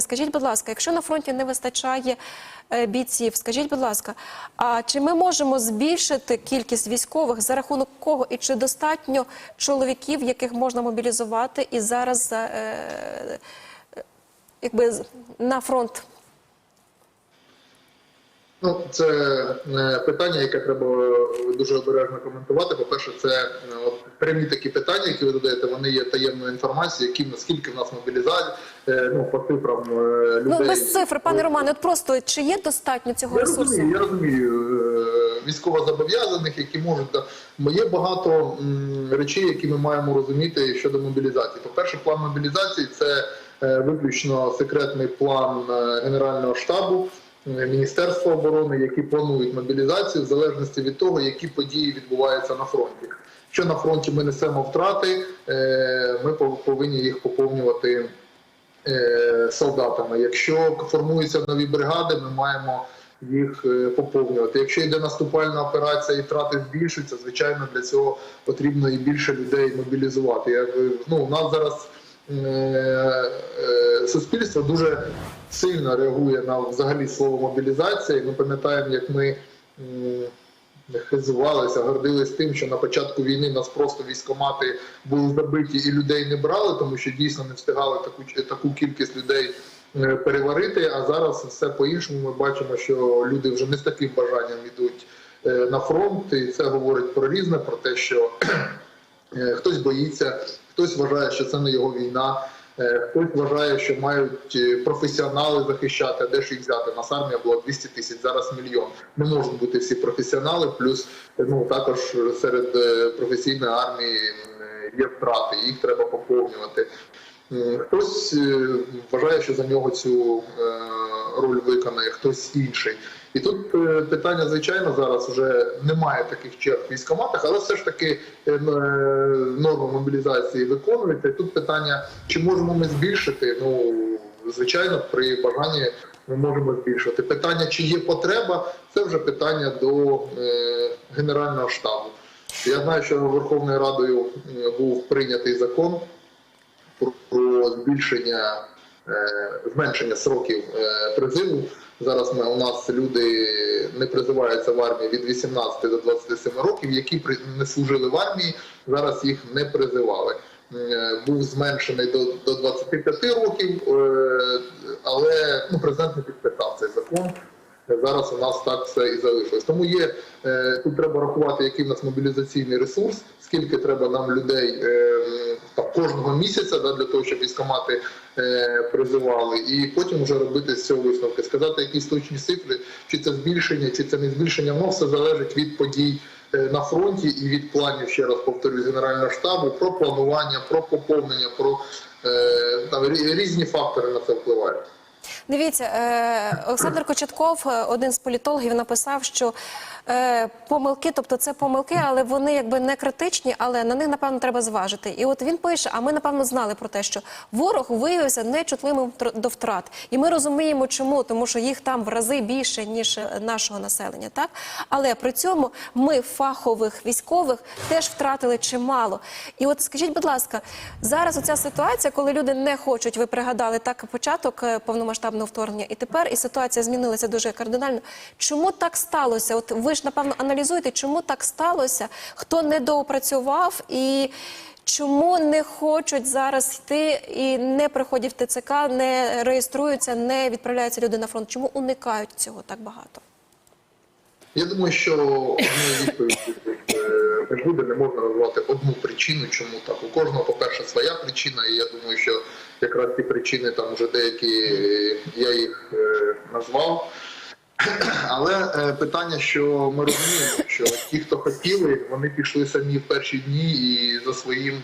Скажіть, будь ласка, якщо на фронті не вистачає е, бійців, скажіть, будь ласка, а чи ми можемо збільшити кількість військових за рахунок кого і чи достатньо чоловіків, яких можна мобілізувати і зараз е, е, якби на фронт? Ну, це е, питання, яке треба е, дуже обережно коментувати. По-перше, це е, от, прямі такі питання, які ви додаєте, вони є таємною інформацією, які наскільки в нас мобілізація, ну по цифрам людей. Ну без цифр, пане Романе, от просто чи є достатньо цього Я ресурсу? розумію, я розумію військовозобов'язаних, які можуть є багато речей, які ми маємо розуміти щодо мобілізації. По-перше, план мобілізації це виключно секретний план Генерального штабу. Е, Міністерства оборони, які планують мобілізацію в залежності від того, які події відбуваються на фронті. Якщо на фронті ми несемо втрати, е, ми пов- повинні їх поповнювати е, солдатами. Якщо формуються нові бригади, ми маємо їх поповнювати. Якщо йде наступальна операція і втрати збільшуються, звичайно, для цього потрібно і більше людей мобілізувати. Я, ну, у нас зараз суспільство дуже сильно реагує на взагалі слово мобілізація. Ми пам'ятаємо, як ми. Хизувалися, гордились тим, що на початку війни нас просто військомати були забиті і людей не брали, тому що дійсно не встигали таку таку кількість людей е, переварити. А зараз все по-іншому. Ми бачимо, що люди вже не з таким бажанням йдуть е, на фронт, і це говорить про різне, про те, що е, хтось боїться, хтось вважає, що це не його війна. е, Хтось вважає, що мають е, професіонали захищати, а де ж їх взяти. Нас армія була 200 тисяч, зараз мільйон. Не можуть бути всі професіонали. Плюс ну також серед е, професійної армії є втрати, їх треба поповнювати. М, Хтось е, вважає, що за нього цю е, роль виконає, хтось інший. І тут е, питання, звичайно, зараз вже немає таких черг в військоматах, але все ж таки е, е, норма мобілізації виконується. І тут питання, чи можемо ми збільшити? Ну, звичайно, при бажанні ми можемо збільшити. Питання, чи є потреба, це вже питання до е, Генерального штабу. Я знаю, що Верховною Радою був прийнятий закон про збільшення е, зменшення сроків е, призиву. Зараз ми у нас люди не призиваються в армії від 18 до 27 років, які не служили в армії, зараз їх не призивали. Е, Був зменшений до, до 25 років, але ну, президент не підписав цей закон. Зараз у нас так все і залишилось. Тому є тут треба рахувати, який в нас мобілізаційний ресурс, скільки треба нам людей кожного місяця да, для того, щоб військомати е, призивали, і потім вже робити з цього висновки. Сказати якісь точні цифри, чи це збільшення, чи це не збільшення, воно все залежить від подій е, на фронті і від планів, ще раз повторюю, Генерального штабу, про планування, про поповнення, про е, там, різні фактори на це впливають. Дивіться, е, Олександр Кочетков, е, один з політологів, написав, що е, помилки, тобто це помилки, але вони якби не критичні, але на них напевно треба зважити. І от він пише: а ми напевно знали про те, що ворог виявився нечутливим до втрат, і ми розуміємо, чому, тому що їх там в рази більше ніж е, нашого населення, так але при цьому ми фахових військових теж втратили чимало. І от скажіть, будь ласка, зараз оця ситуація, коли люди не хочуть, ви пригадали так початок е, повномасштабного вторгнення, і тепер і ситуація змінилася дуже кардинально. Чому так сталося? От ви ж напевно аналізуєте, чому так сталося, хто недоопрацював і. Чому не хочуть зараз йти і не приходять в ТЦК, не реєструються, не відправляються люди на фронт? Чому уникають цього так багато? Я думаю, що відповіді е, не можна назвати одну причину, чому так. У кожного, по-перше, своя причина, і я думаю, що якраз ті причини там вже деякі е, я їх е, назвав. Але е, питання, що ми розуміємо, що ті, хто хотіли, вони пішли самі в перші дні і за своїм е,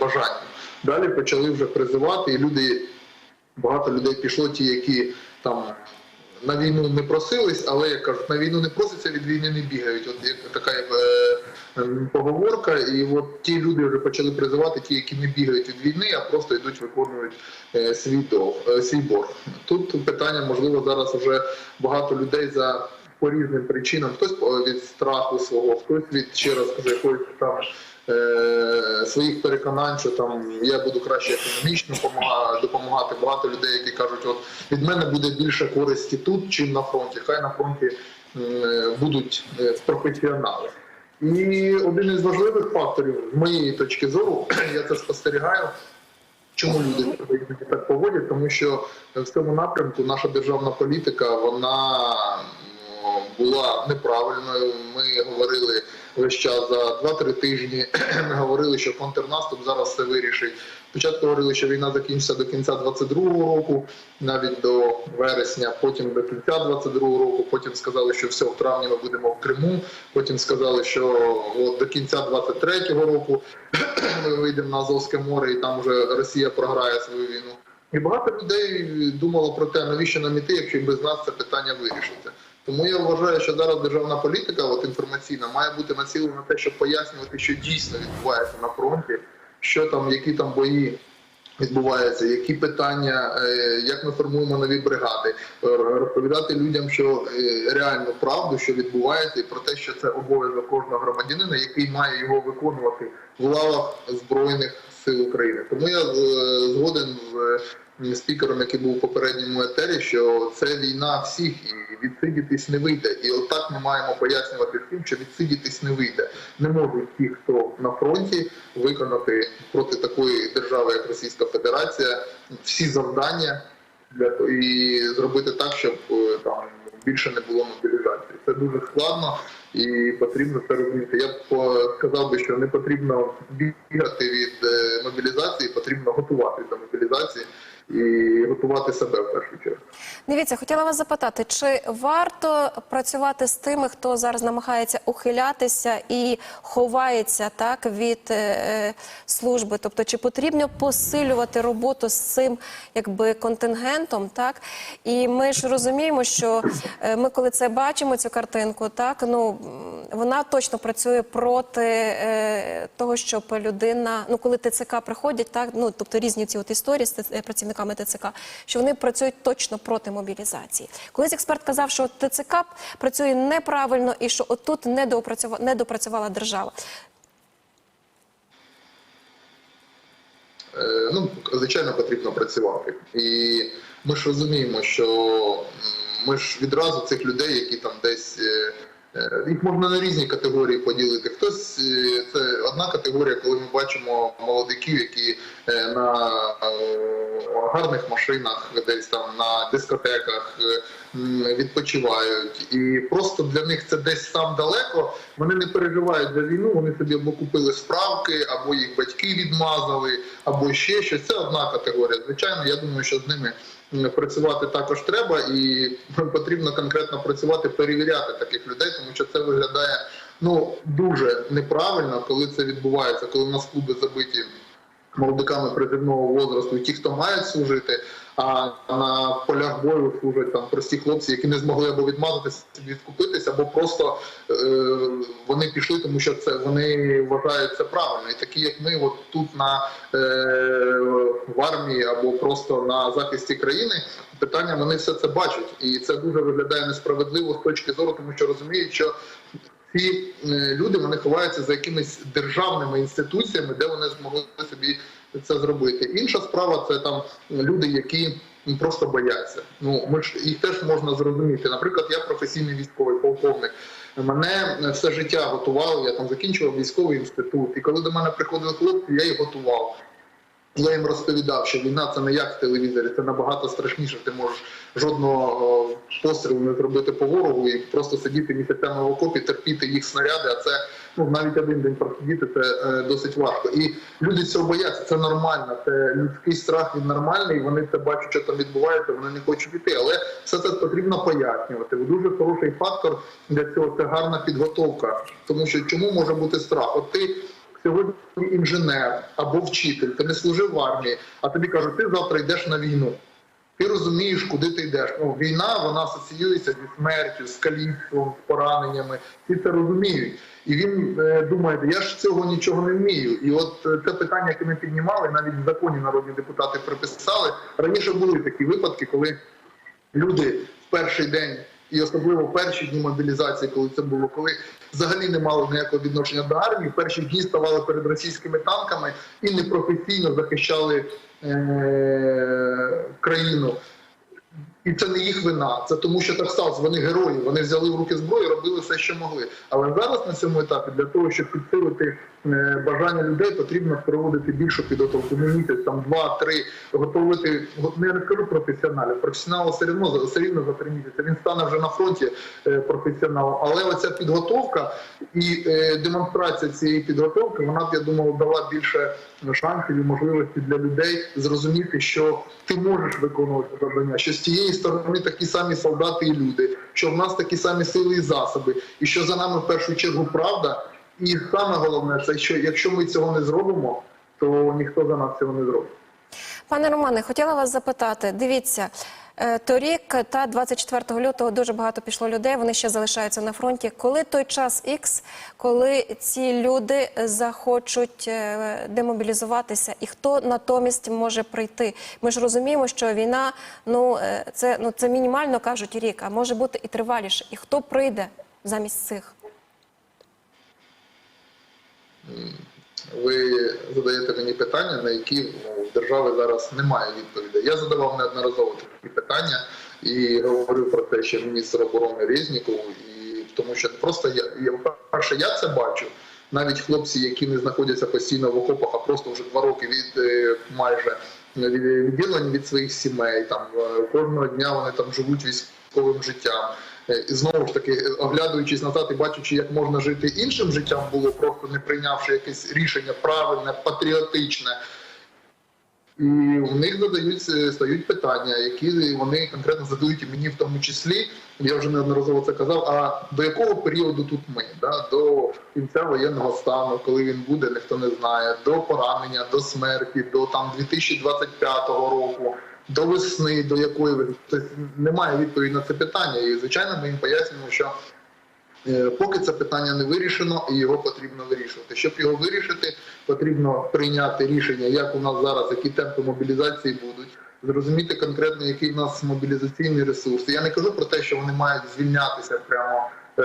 бажанням. Далі почали вже призивати, і люди багато людей пішло, ті, які там на війну не просились, але як кажуть, на війну не просяться, від війни не бігають. От як така е, ем, поговорка, і от ті люди вже почали призивати, ті, які не бігають від війни, а просто йдуть, виконують е, свій дов, е, свій борг. Тут питання, можливо, зараз вже багато людей за. По різним причинам, хтось по- від страху свого, хтось від ще раз кажу, якоїсь там е, своїх переконань, що там я буду краще економічно допомагати. Багато людей, які кажуть, от від мене буде більше користі тут, чим на фронті. Хай на фронті м, будуть е, професіонали. І один із важливих факторів, з моєї точки зору, я це спостерігаю. Чому люди так поводять? Тому що в цьому напрямку наша державна політика вона була неправильною. Ми говорили весь час за 2-3 тижні. Ми говорили, що контрнаступ зараз все вирішить. Спочатку говорили, що війна закінчиться до кінця 22-го року, навіть до вересня, потім до кінця 22-го року. Потім сказали, що все в травні ми будемо в Криму. Потім сказали, що от до кінця 23-го року ми вийдемо на Азовське море, і там вже Росія програє свою війну. І багато людей думало про те, навіщо нам іти, якщо без нас це питання вирішиться. Тому я вважаю, що зараз державна політика, от інформаційна, має бути націлена на те, щоб пояснювати, що дійсно відбувається на фронті, що там, які там бої відбуваються, які питання, е, як ми формуємо нові бригади, е, розповідати людям, що е, реальну правду, що відбувається, і про те, що це обов'язок кожного громадянина, який має його виконувати в лавах збройних сил України. Тому я згоден з спікером, який був у попередньому етері, що це війна всіх і відсидітись не вийде. І отак ми маємо пояснювати всім, що відсидітись не вийде. Не можуть ті, хто на фронті, виконати проти такої держави, як Російська Федерація, всі завдання для і зробити так, щоб е, там більше не було мобілізації. Це дуже складно і потрібно це розуміти. Я б сказав би, що не потрібно бігати від е, мобілізації, потрібно готуватися до мобілізації і готувати себе в першу чергу. Дивіться, хотіла вас запитати, чи варто працювати з тими, хто зараз намагається ухилятися і ховається так від е, служби? Тобто, чи потрібно посилювати роботу з цим якби контингентом? Так і ми ж розуміємо, що е, ми, коли це бачимо, цю картинку, так ну вона точно працює проти е, того, щоб людина, ну коли ТЦК приходять, так ну тобто різні ці от історії з ТЦ працівниками ТЦК, що вони працюють точно проти мобілізації. Колись експерт казав, що ТЦК працює неправильно і що отут не доопрацювала, не допрацювала держава. Е, ну, звичайно, потрібно працювати. І ми ж розуміємо, що ми ж відразу цих людей, які там десь. Е, Їх можна на різні категорії поділити. Хтось е, це одна категорія, коли ми бачимо молодиків, які е, на гарних машинах, десь там на дискотеках відпочивають, і просто для них це десь там далеко. Вони не переживають за війну. Вони собі або купили справки, або їх батьки відмазали, або ще щось. Це одна категорія. Звичайно, я думаю, що з ними працювати також треба, і потрібно конкретно працювати, перевіряти таких людей, тому що це виглядає ну дуже неправильно, коли це відбувається, коли в нас клуби забиті молодиками призивного возрасту, ті, хто мають служити, а на полях бою служать там прості хлопці, які не змогли або відмазатися, відкупитися, або просто е, вони пішли, тому що це вони вважають це правильно. І такі, як ми, от тут на е, в армії або просто на захисті країни, питання вони все це бачать, і це дуже виглядає несправедливо з точки зору, тому що розуміють, що ці е, люди вони ховаються за якимись державними інституціями, де вони змогли собі це зробити. Інша справа це там люди, які просто бояться. Ну ми ж їх теж можна зрозуміти. Наприклад, я професійний військовий полковник. Мене все життя готували. Я там закінчував військовий інститут. І коли до мене приходили хлопці, я їх готував. Я їм розповідав, що війна це не як в телевізорі, це набагато страшніше. Ти можеш жодного пострілу не зробити по ворогу і просто сидіти місяцями в окопі, терпіти їх снаряди. А це ну навіть один день просидіти це е, досить важко. І люди цього бояться. Це нормально. Це людський страх він нормальний. Вони це бачать, що там відбувається. Вони не хочуть іти. Але все це потрібно пояснювати. Дуже хороший фактор для цього це гарна підготовка. Тому що чому може бути страх? От ти сьогодні інженер або вчитель, ти не служив в армії, а тобі кажуть, ти завтра йдеш на війну. Ти розумієш, куди ти йдеш. Ну, війна вона асоціюється зі смертю, з каліцтвом, з пораненнями. Всі це розуміють. І він е, думає, я ж цього нічого не вмію. І от е, це питання, яке ми піднімали, навіть в законі народні депутати приписали. Раніше були такі випадки, коли люди в перший день І особливо перші дні мобілізації, коли це було, коли взагалі не мали ніякого відношення до армії, перші дні ставали перед російськими танками і непрофесійно захищали е- країну. І це не їх вина, це тому, що так сталося. Вони герої, вони взяли в руки зброю, робили все, що могли. Але зараз на цьому етапі для того, щоб підсилити е, бажання людей, потрібно проводити більшу підготовку. Не місяць, там два-три готувати. го- Я не скажу професіоналів. Професіонал все рівно за- все рівно за три місяці. Він стане вже на фронті е, професіоналом. Але оця підготовка і е, демонстрація цієї підготовки, вона б я думаю, дала більше шансів і можливості для людей зрозуміти, що ти можеш виконувати завдання, що з тієї сторони такі самі солдати і люди, що в нас такі самі сили і засоби, і що за нами в першу чергу правда. І саме головне, це що якщо ми цього не зробимо, то ніхто за нас цього не зробить. Пане Романе, хотіла вас запитати. Дивіться, торік та 24 лютого дуже багато пішло людей. Вони ще залишаються на фронті. Коли той час X, коли ці люди захочуть е, демобілізуватися, і хто натомість може прийти? Ми ж розуміємо, що війна ну е, це ну це мінімально кажуть рік, а може бути і триваліше. І хто прийде замість цих? Ви задаєте мені питання, на які держави зараз немає відповідей. Я задавав неодноразово такі питання і говорив про те, що міністр оборони Резніков, і тому що просто я, я перше, я це бачу. Навіть хлопці, які не знаходяться постійно в окопах, а просто вже два роки від е, майже від- відділені від своїх сімей. Там е, кожного дня вони там живуть військовим життям. Е, І знову ж таки, оглядуючись назад і бачачи, як можна жити іншим життям, було просто не прийнявши якесь рішення правильне, патріотичне. І в них задають е, стають питання, які вони конкретно задають мені в тому числі. Я вже неодноразово це казав. А до якого періоду тут ми? Да? До кінця воєнного стану, коли він буде, ніхто не знає, до поранення, до смерті, до там 2025 року, до весни, до якої тобто немає відповіді на це питання. І звичайно, ми їм пояснюємо, що Поки це питання не вирішено, і його потрібно вирішувати. Щоб його вирішити, потрібно прийняти рішення, як у нас зараз, які темпи мобілізації будуть, зрозуміти конкретно, який в нас мобілізаційний ресурс. Я не кажу про те, що вони мають звільнятися прямо е,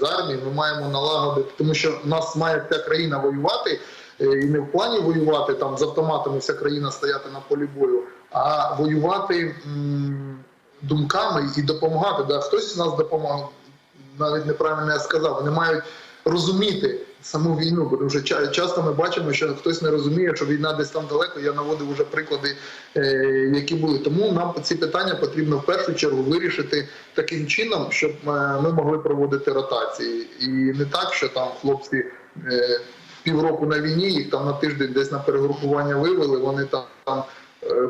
з армії. Ми маємо налагодити, тому що в нас має вся країна воювати. е, І не в плані воювати там з автоматами вся країна стояти на полі бою, а воювати думками і допомагати. Да, хтось з нас допомагав навіть неправильно я сказав, вони мають розуміти саму війну, бо ча- часто ми бачимо, що хтось не розуміє, що війна десь там далеко. Я наводив вже приклади, е, які були. Тому нам ці питання потрібно в першу чергу вирішити таким чином, щоб е, ми могли проводити ротації, і не так, що там хлопці. е, Півроку на війні їх там на тиждень десь на перегрупування вивели. Вони там, там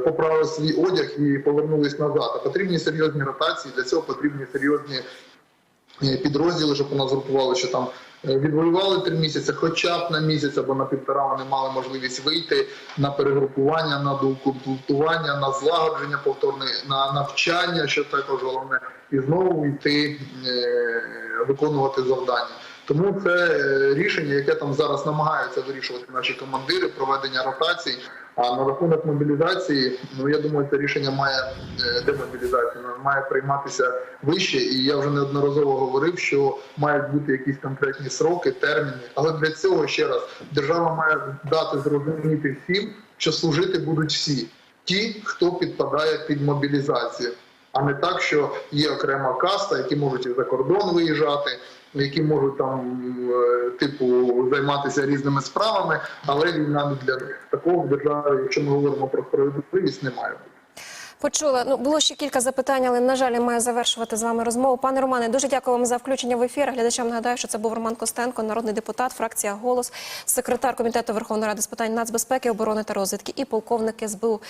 поправили свій одяг і повернулись назад. А потрібні серйозні ротації. Для цього потрібні серйозні підрозділи, щоб у нас групували, що там е, відвоювали три місяці, хоча б на місяць або на півтора вони мали можливість вийти на перегрупування, на доукомплектування, на злагодження повторне, на навчання, що також головне, і знову йти е, виконувати завдання. Тому це е, рішення, яке там зараз намагаються вирішувати наші командири, проведення ротацій. А на рахунок мобілізації, ну я думаю, це рішення має демобілізацію, демобілізація має прийматися вище. І я вже неодноразово говорив, що мають бути якісь конкретні сроки, терміни. Але для цього ще раз держава має дати зрозуміти всім, що служити будуть всі, ті, хто підпадає під мобілізацію. А не так, що є окрема каста, які можуть і за кордон виїжджати, які можуть там е, типу займатися різними справами, але війна не для них. Такого в державі, якщо ми говоримо про справедливість, немає. Почула. Ну було ще кілька запитань, але на жаль, я маю завершувати з вами розмову. Пане Романе, дуже дякую вам за включення в ефір. Глядачам нагадаю, що це був Роман Костенко, народний депутат, фракція Голос, секретар комітету Верховної Ради з питань нацбезпеки, оборони та розвідки і полковник СБУ